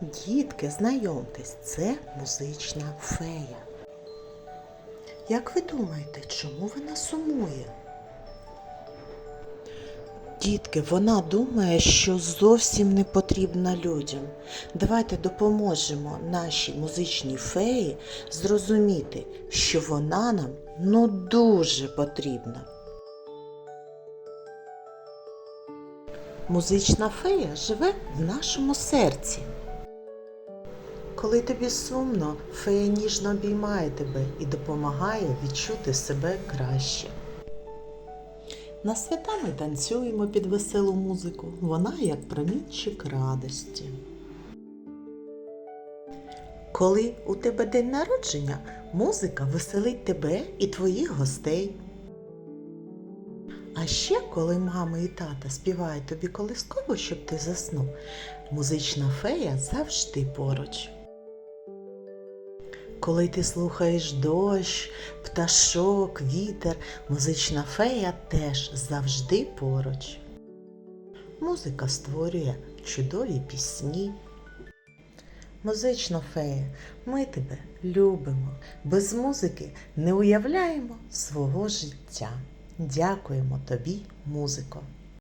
Дітки, знайомтесь, це музична фея. Як ви думаєте, чому вона сумує? Дітки, вона думає, що зовсім не потрібна людям. Давайте допоможемо нашій музичній феї зрозуміти, що вона нам ну дуже потрібна. Музична фея живе в нашому серці. Коли тобі сумно, фея ніжно обіймає тебе і допомагає відчути себе краще. На свята ми танцюємо під веселу музику. Вона як промінчик радості. Коли у тебе день народження, музика веселить тебе і твоїх гостей. А ще, коли мама і тата співають тобі колисково, щоб ти заснув, музична фея завжди поруч. Коли ти слухаєш дощ, пташок, вітер, музична фея теж завжди поруч. Музика створює чудові пісні. Музична фея, ми тебе любимо. Без музики не уявляємо свого життя. Дякуємо тобі, музико.